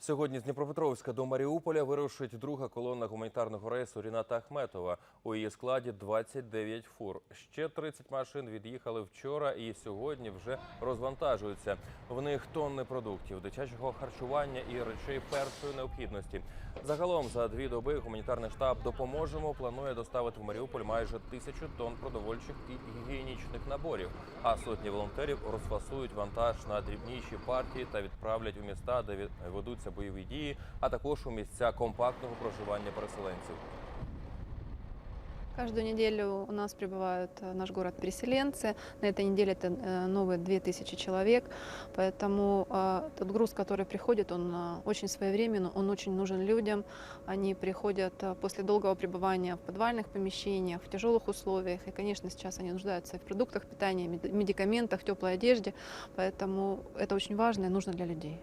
Сьогодні з Дніпропетровська до Маріуполя вирушить друга колона гуманітарного рейсу Ріната Ахметова. У її складі 29 фур. Ще 30 машин від'їхали вчора і сьогодні вже розвантажуються. В них тонни продуктів, дитячого харчування і речей першої необхідності. Загалом за дві доби гуманітарний штаб допоможемо планує доставити в Маріуполь майже тисячу тонн продовольчих і гігієнічних наборів. А сотні волонтерів розфасують вантаж на дрібніші партії та відправлять у міста, де від- ведуться бойові дії, а також у місця компактного проживання переселенців. Каждую неделю у нас прибывают э, в наш город переселенцы. На этой неделе это э, новые 2000 человек. Поэтому э, тот груз, который приходит, он э, очень своевременный, он очень нужен людям. Они приходят э, после долгого пребывания в подвальных помещениях, в тяжелых условиях. И, конечно, сейчас они нуждаются и в продуктах питания, мед- медикаментах, теплой одежде. Поэтому это очень важно и нужно для людей.